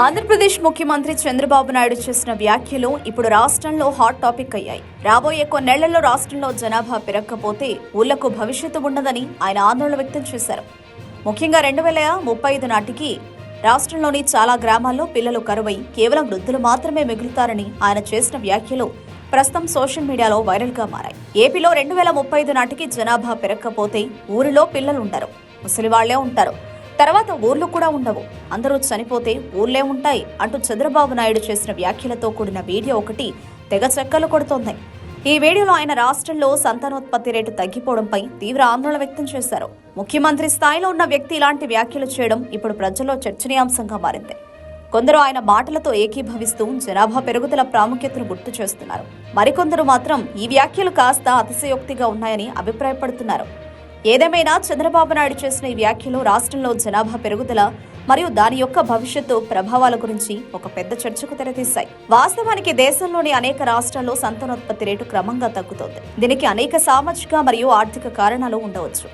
ఆంధ్రప్రదేశ్ ముఖ్యమంత్రి చంద్రబాబు నాయుడు చేసిన వ్యాఖ్యలు ఇప్పుడు రాష్ట్రంలో హాట్ టాపిక్ అయ్యాయి. రాబోయే కొన్నేళ్ళలో రాష్ట్రంలో జనాభా పెరగకపోతే ఊళ్ళకు భవిష్యత్తు ఉండదని ఆయన ఆందోళన వ్యక్తం చేశారు. ముఖ్యంగా రెండు వేల ముప్పై ఐదు నాటికి రాష్ట్రంలోని చాలా గ్రామాల్లో పిల్లలు కరువై కేవలం వృద్ధులు మాత్రమే మిగులుతారని ఆయన చేసిన వ్యాఖ్యలు ప్రస్తుతం సోషల్ మీడియాలో వైరల్గా మారాయి. ఏపీలో రెండు వేల ముప్పై ఐదు నాటికి జనాభా పెరగకపోతే ఊరిలో పిల్లలు ఉండరు ముసలివాళ్ళే ఉంటారు. తర్వాత ఊర్లు కూడా ఉండవు. అందరూ చనిపోతే ఊర్లే ఉంటాయి అంటూ చంద్రబాబు నాయుడు చేసిన వ్యాఖ్యలతో కూడిన వీడియో ఒకటి తెగ చెక్కలు కొడుతోంది. ఈ వీడియోలో ఆయన రాష్ట్రంలో సంతానోత్పత్తి రేటు తగ్గిపోవడంపై తీవ్ర ఆందోళన వ్యక్తం చేశారు. ముఖ్యమంత్రి స్థాయిలో ఉన్న వ్యక్తి ఇలాంటి వ్యాఖ్యలు చేయడం ఇప్పుడు ప్రజల్లో చర్చనీయాంశంగా మారింది. కొందరు ఆయన మాటలతో ఏకీభవిస్తూ జనాభా పెరుగుదల ప్రాముఖ్యతను గుర్తు చేస్తున్నారు. మరికొందరు మాత్రం ఈ వ్యాఖ్యలు కాస్త అతిశయోక్తిగా ఉన్నాయని అభిప్రాయపడుతున్నారు. ఏదేమైనా చంద్రబాబు నాయుడు చేసిన ఈ వ్యాఖ్యలు రాష్ట్రంలో జనాభా పెరుగుదల మరియు దాని యొక్క భవిష్యత్తు ప్రభావాల గురించి ఒక పెద్ద చర్చకు తెరతీశాయి. వాస్తవానికి దేశంలోని అనేక రాష్ట్రాల్లో సంతానోత్పత్తి రేటు క్రమంగా తగ్గుతోంది. దీనికి అనేక సామాజిక మరియు ఆర్థిక కారణాలు ఉండవచ్చు.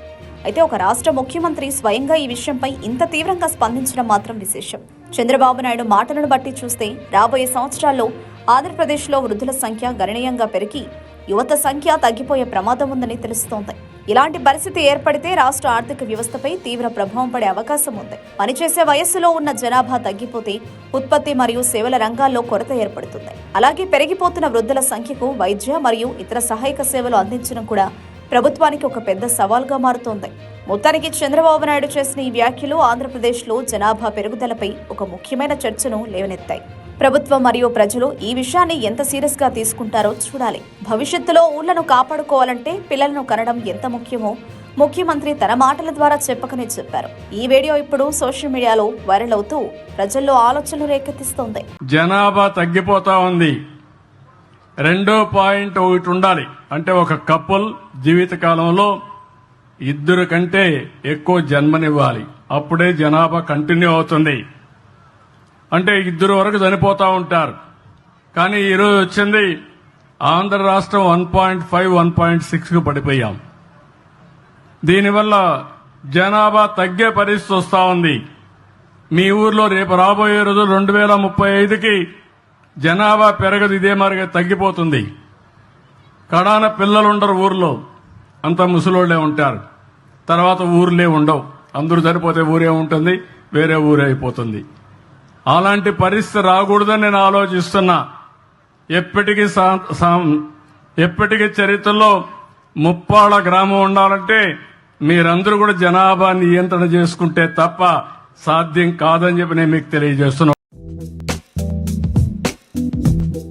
అయితే ఒక రాష్ట్ర ముఖ్యమంత్రి స్వయంగా ఈ విషయంపై ఇంత తీవ్రంగా స్పందించడం మాత్రం విశేషం. చంద్రబాబు నాయుడు మాటలను బట్టి చూస్తే రాబోయే సంవత్సరాల్లో ఆంధ్రప్రదేశ్లో వృద్ధుల సంఖ్య గణనీయంగా పెరిగి యువత సంఖ్య తగ్గిపోయే ప్రమాదం ఉందని తెలుస్తోంది. ఇలాంటి పరిస్థితి ఏర్పడితే రాష్ట్ర ఆర్థిక వ్యవస్థపై తీవ్ర ప్రభావం పడే అవకాశం ఉంది. పనిచేసే వయస్సులో ఉన్న జనాభా తగ్గిపోతే ఉత్పత్తి మరియు సేవల రంగాల్లో కొరత ఏర్పడుతుంది. అలాగే పెరిగిపోతున్న వృద్ధుల సంఖ్యకు వైద్య మరియు ఇతర సహాయక సేవలు అందించడం కూడా ప్రభుత్వానికి ఒక పెద్ద సవాల్గా మారుతోంది. మొత్తానికి చంద్రబాబు నాయుడు చేసిన ఈ వ్యాఖ్యలు ఆంధ్రప్రదేశ్లో జనాభా పెరుగుదలపై ఒక ముఖ్యమైన చర్చను లేవనెత్తాయి. ప్రభుత్వం మరియు ప్రజలు ఈ విషయాన్ని ఎంత సీరియస్గా తీసుకుంటారో చూడాలి. భవిష్యత్తులో ఊళ్ళను కాపాడుకోవాలంటే పిల్లలను కనడం ఎంత ముఖ్యమో ముఖ్యమంత్రి తన మాటల ద్వారా చెప్పకనే చెప్పారు. ఈ వీడియో ఇప్పుడు సోషల్ మీడియాలో వైరల్ అవుతూ ప్రజల్లో ఆలోచనలు రేకెత్తిస్తోంది. జనాభా తగ్గిపోతా ఉంది. రెండో పాయింట్ ఒకటి ఉండాలి. అంటే ఒక కపుల్ జీవితకాలంలో ఇద్దరు కంటే ఎక్కువ జన్మనివ్వాలి. అప్పుడే జనాభా కంటిన్యూ అవుతుంది. అంటే ఇద్దరు వరకు చనిపోతూ ఉంటారు. కానీ ఈరోజు వచ్చింది ఆంధ్ర రాష్ట్రం one point five one point సిక్స్కు పడిపోయాం. దీనివల్ల జనాభా తగ్గే పరిస్థితి వస్తూ ఉంది. మీ ఊర్లో రేపు రాబోయే రోజు రెండు వేల ముప్పై ఐదుకి జనాభా పెరగదు ఇదే మరిగా తగ్గిపోతుంది. కడాన పిల్లలు ఉండరు ఊర్లో. అంత ముసలోళ్ళే ఉంటారు. తర్వాత ఊర్లే ఉండవు. అందరూ సరిపోతే ఊరే ఉంటుంది వేరే ఊరే అయిపోతుంది. అలాంటి పరిస్థితి రాకూడదని నేను ఆలోచిస్తున్నా. ఎప్పటికీ ఎప్పటికీ చరిత్రలో ముప్పాళ్ళ గ్రామం ఉండాలంటే మీరందరూ కూడా జనాభా నియంత్రణ చేసుకుంటే తప్ప సాధ్యం కాదని చెప్పి నేను మీకు తెలియజేస్తున్నా.